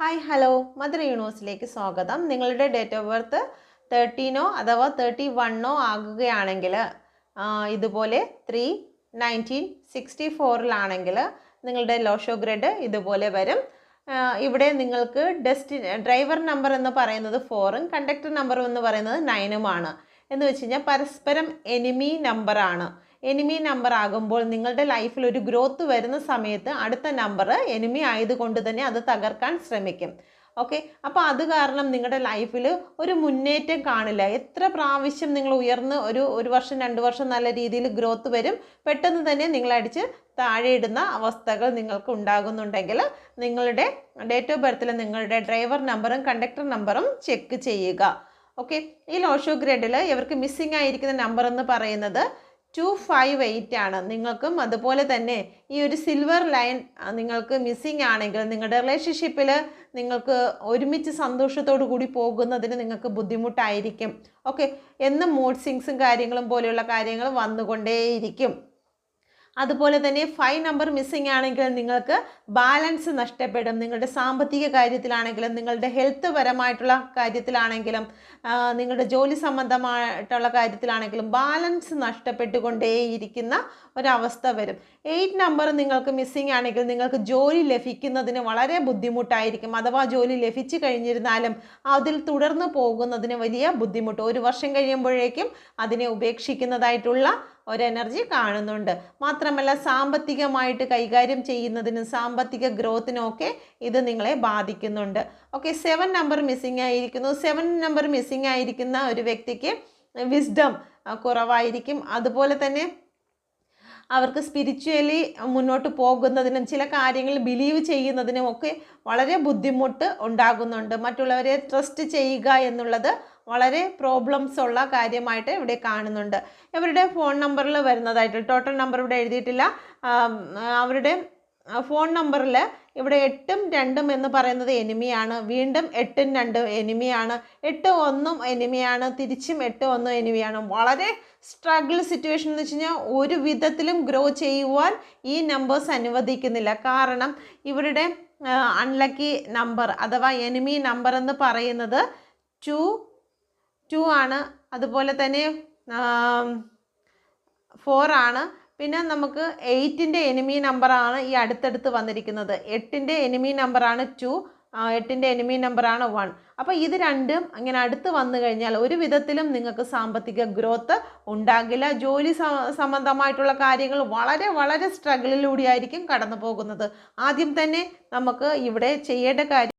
Hi hello mother യൂണിവേഴ്സിലേക്ക് സ്വാഗതം. നിങ്ങളുടെ date of birth തേർട്ടീനോ അഥവാ തേർട്ടി വണ്ണോ ആകുകയാണെങ്കിൽ ഇതുപോലെ ത്രീ നയന്റീൻ സിക്സ്റ്റി ഫോറിലാണെങ്കിൽ നിങ്ങളുടെ ലോഷോ ഗ്രേഡ് ഇതുപോലെ വരും. ഇവിടെ നിങ്ങൾക്ക് ഡെസ്റ്റി ഡ്രൈവർ നമ്പർ എന്ന് പറയുന്നത് ഫോറും കണ്ടക്ടർ നമ്പർ എന്ന് പറയുന്നത് നയനുമാണ് എന്ന് വെച്ച് കഴിഞ്ഞാൽ പരസ്പരം എനിമി നമ്പറാണ് എനിമി നമ്പർ ആകുമ്പോൾ നിങ്ങളുടെ ലൈഫിൽ ഒരു ഗ്രോത്ത് വരുന്ന സമയത്ത് അടുത്ത നമ്പർ എനിമി ആയതുകൊണ്ട് തന്നെ അത് തകർക്കാൻ ശ്രമിക്കും. ഓക്കെ അപ്പോൾ അത് കാരണം നിങ്ങളുടെ ലൈഫിൽ ഒരു മുന്നേറ്റം കാണില്ല. എത്ര പ്രാവശ്യം നിങ്ങൾ ഉയർന്ന് ഒരു ഒരു വർഷം രണ്ട് വർഷം നല്ല രീതിയിൽ ഗ്രോത്ത് വരും പെട്ടെന്ന് തന്നെ നിങ്ങളടിച്ച് താഴെ ഇടുന്ന അവസ്ഥകൾ നിങ്ങൾക്ക് ഉണ്ടാകുന്നുണ്ടെങ്കിൽ നിങ്ങളുടെ ഡേറ്റ് ഓഫ് ബർത്തിൽ നിങ്ങളുടെ ഡ്രൈവർ നമ്പറും കണ്ടക്ടർ നമ്പറും ചെക്ക് ചെയ്യുക. ഓക്കെ ഈ ലോഷോ ഗ്രേഡിൽ ഇവർക്ക് മിസ്സിംഗ് ആയിരിക്കുന്ന നമ്പർ എന്ന് പറയുന്നത് ടു ഫൈവ് എയ്റ്റ് ആണ്. നിങ്ങൾക്കും അതുപോലെ തന്നെ ഈ ഒരു സിൽവർ ലൈൻ നിങ്ങൾക്ക് മിസ്സിങ് ആണെങ്കിൽ നിങ്ങളുടെ റിലേഷൻഷിപ്പിൽ നിങ്ങൾക്ക് ഒരുമിച്ച് സന്തോഷത്തോടു കൂടി പോകുന്നതിന് നിങ്ങൾക്ക് ബുദ്ധിമുട്ടായിരിക്കും. ഓക്കെ എന്നും മൂഡ് സിങ്സും കാര്യങ്ങളും പോലെയുള്ള കാര്യങ്ങൾ വന്നുകൊണ്ടേയിരിക്കും. അതുപോലെ തന്നെ ഫൈവ് നമ്പർ മിസ്സിംഗ് ആണെങ്കിൽ നിങ്ങൾക്ക് ബാലൻസ് നഷ്ടപ്പെടും. നിങ്ങളുടെ സാമ്പത്തിക കാര്യത്തിലാണെങ്കിലും നിങ്ങളുടെ ഹെൽത്ത് പരമായിട്ടുള്ള കാര്യത്തിലാണെങ്കിലും നിങ്ങളുടെ ജോലി സംബന്ധമായിട്ടുള്ള കാര്യത്തിലാണെങ്കിലും ബാലൻസ് നഷ്ടപ്പെട്ടുകൊണ്ടേയിരിക്കുന്ന ഒരവസ്ഥ വരും. എയ്റ്റ് നമ്പർ നിങ്ങൾക്ക് മിസ്സിംഗ് ആണെങ്കിൽ നിങ്ങൾക്ക് ജോലി ലഭിക്കുന്നതിന് വളരെ ബുദ്ധിമുട്ടായിരിക്കും. അഥവാ ജോലി ലഭിച്ചു കഴിഞ്ഞിരുന്നാലും അതിൽ തുടർന്ന് പോകുന്നതിന് വലിയ ബുദ്ധിമുട്ട്. ഒരു വർഷം കഴിയുമ്പോഴേക്കും അതിനെ ഉപേക്ഷിക്കുന്നതായിട്ടുള്ള ഒരു എനർജി കാണുന്നുണ്ട്. മാത്രമല്ല സാമ്പത്തികമായിട്ട് കൈകാര്യം ചെയ്യുന്നതിനും സാമ്പത്തിക ഗ്രോത്തിനും ഒക്കെ ഇത് നിങ്ങളെ ബാധിക്കുന്നുണ്ട്. ഓക്കെ സെവൻ നമ്പർ മിസ്സിംഗ് ആയിരിക്കുന്നു. സെവൻ നമ്പർ മിസ്സിംഗ് ആയിരിക്കുന്ന ഒരു വ്യക്തിക്ക് വിസ്ഡം കുറവായിരിക്കും. അതുപോലെ തന്നെ അവർക്ക് സ്പിരിച്വലി മുന്നോട്ട് പോകുന്നതിനും ചില കാര്യങ്ങൾ ബിലീവ് ചെയ്യുന്നതിനും ഒക്കെ വളരെ ബുദ്ധിമുട്ട് ഉണ്ടാകുന്നുണ്ട്. മറ്റുള്ളവരെ ട്രസ്റ്റ് ചെയ്യുക എന്നുള്ളത് വളരെ പ്രോബ്ലംസ് ഉള്ള കാര്യമായിട്ട് ഇവിടെ കാണുന്നുണ്ട്. ഇവരുടെ ഫോൺ നമ്പറിൽ വരുന്നതായിട്ട് ടോട്ടൽ നമ്പർ ഇവിടെ എഴുതിയിട്ടില്ല. അവരുടെ ഫോൺ നമ്പറിൽ ഇവിടെ എട്ടും രണ്ടും എന്ന് പറയുന്നത് എനിമിയാണ്. വീണ്ടും എട്ടും രണ്ടും എനിമിയാണ്. എട്ട് ഒന്നും എനിമിയാണ്. തിരിച്ചും എട്ട് ഒന്നും എനിമിയാണ്. വളരെ സ്ട്രഗിൾ സിറ്റുവേഷൻ എന്ന് വെച്ച് കഴിഞ്ഞാൽ ഒരു വിധത്തിലും ഗ്രോ ചെയ്യുവാൻ ഈ നമ്പേഴ്സ് അനുവദിക്കുന്നില്ല. കാരണം ഇവരുടെ അൺലക്കി നമ്പർ അഥവാ എനിമി നമ്പർ എന്ന് പറയുന്നത് ടു ടു ആണ്. അതുപോലെ തന്നെ ഫോർ ആണ്. പിന്നെ നമുക്ക് എയ്റ്റിന്റെ എനിമി നമ്പറാണ് ഈ അടുത്തടുത്ത് വന്നിരിക്കുന്നത്. എട്ടിന്റെ എനിമി നമ്പറാണ് ടു എട്ടിന്റെ എനിമി നമ്പറാണ് വൺ അപ്പോൾ ഇത് രണ്ടും അങ്ങനെ അടുത്ത് വന്നു കഴിഞ്ഞാൽ ഒരു വിധത്തിലും നിങ്ങൾക്ക് സാമ്പത്തിക ഗ്രോത്ത് ഉണ്ടാകില്ല. ജോലി സംബന്ധമായിട്ടുള്ള കാര്യങ്ങൾ വളരെ വളരെ സ്ട്രഗിളിലൂടെയായിരിക്കും കടന്നു പോകുന്നത് ആദ്യം തന്നെ നമുക്ക് ഇവിടെ ചെയ്യേണ്ട കാര്യം